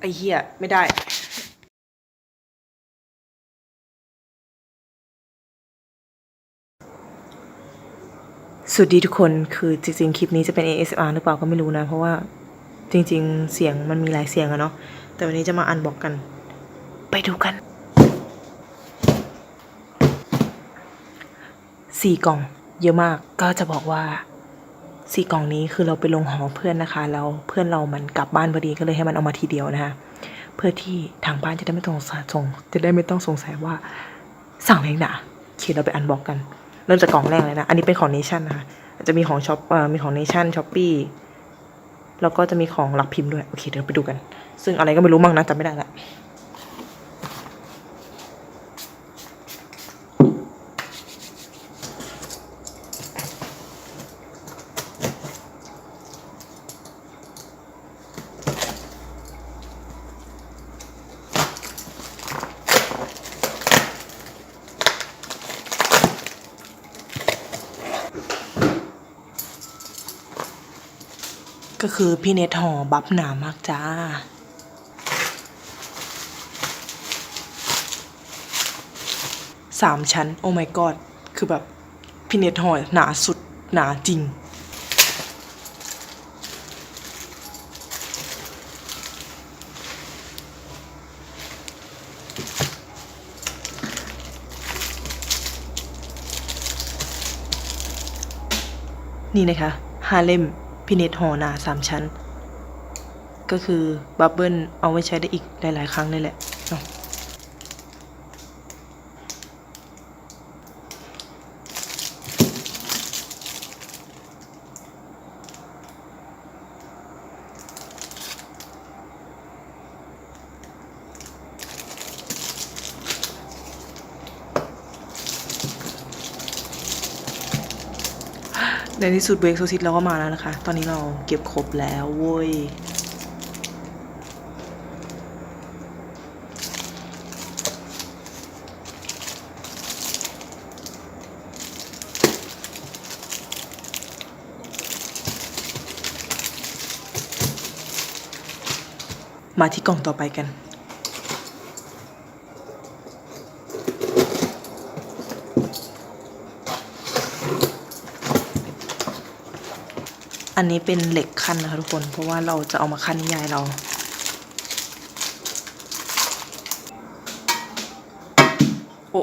ไอเหี้ยไม่ได้สวัสดีทุกคนคือจริง ๆ คลิปนี้จะเป็น ASMR หรือเปล่าก็ไม่รู้นะ เพราะว่าจริง ๆ เสียงมันมีหลายเสียงอะเนาะแต่วันนี้จะมาอันบอกกัน ไปดูกันสี่กล่อง เยอะมากก็จะบอกว่า สี่กล่องนี้คือเราไปลงหอเพื่อนนะคะแล้วเพื่อนเรามันกลับบ้านพอดีก็เลยให้มันเอามาทีเดียวนะคะเพื่อที่ทางบ้านจะได้ไม่ต้องสงสัยสงจะได้ไม่ต้องสงสัยว่าสั่งเพลงหนาโอเคเราไปอันบอกกัน เริ่มจากกล่องแรกเลยนะ อันนี้เป็นของเนชั่นนะคะจจะมีของช็อปเอ่อมีของเนชั่นช้อปปี้แล้วก็จะมีของหลักพิมพ์ด้วย โอเค เดี๋ยวไปดูกัน ซึ่งอะไรก็ไม่รู้มั่งนะจำไม่ได้ละ ก็คือพี่เนทห่อบัฟหนามากจ้า สามชั้น โอ้ my god คือแบบพี่เนทห่อหนาสุดหนาจริง นี่นะคะฮาเล่ม พิเนตหอหนาสามชั้น ก็คือบับเบิลเอาไว้ใช้ได้อีกหลาย ๆ ครั้งเลยแหละ ในที่สุดเบรกโซซิตเราก็มาแล้วนะคะ ตอนนี้เราเก็บครบแล้วเว้ย มาที่กล่องต่อไปกัน อันนี้เป็นเหล็กขั้นนะคะทุกคน เพราะว่าเราจะเอามาขั้นนิยายเรา โอ้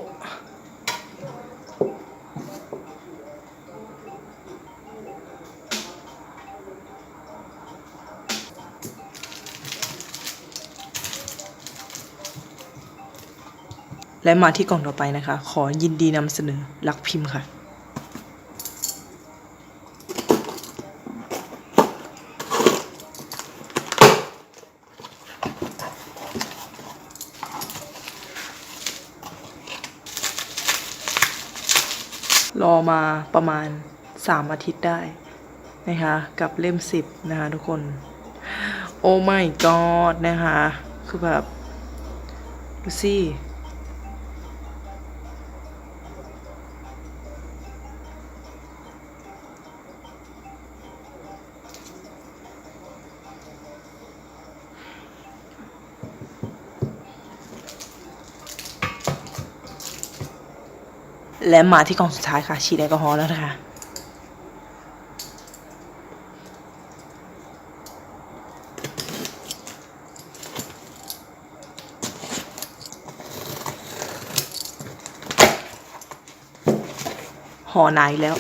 และมาที่กล่องต่อไปนะคะ ขอยินดีนำเสนอลักพิมพ์ค่ะ รอมาประมาณสามอาทิตย์ได้นะคะ กับเล่มสิบนะคะทุกคน โอ้ไม่กอดนะคะ คือแบบดูสิ และมาที่กล่องสุดท้ายค่ะ ฉีดแอลกอฮอล์แล้วนะคะห่อนายแล้ว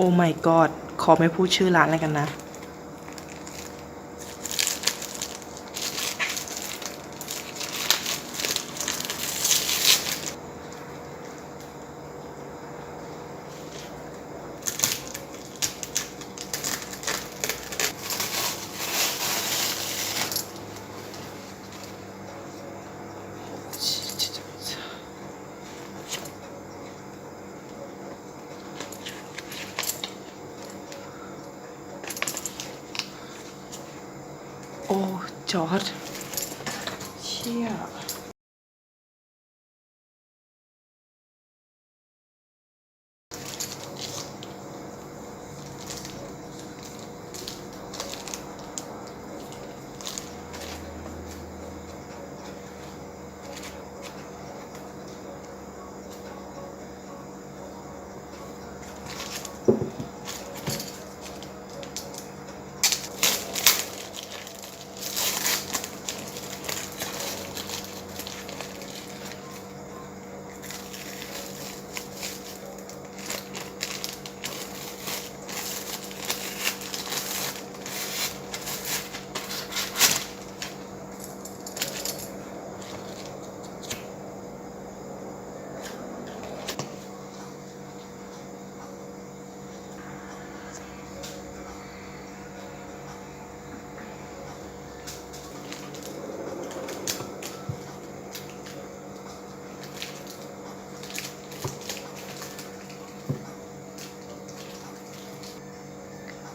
โอ้ my god ขอไม่พูดชื่อร้านอะไรกันนะ โโอ้ จอร์ด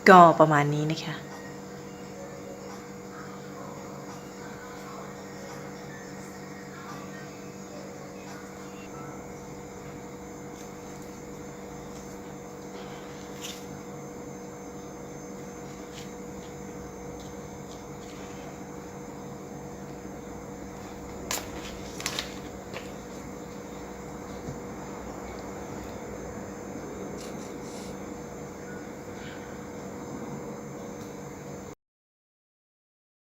ก็ประมาณนี้นะคะ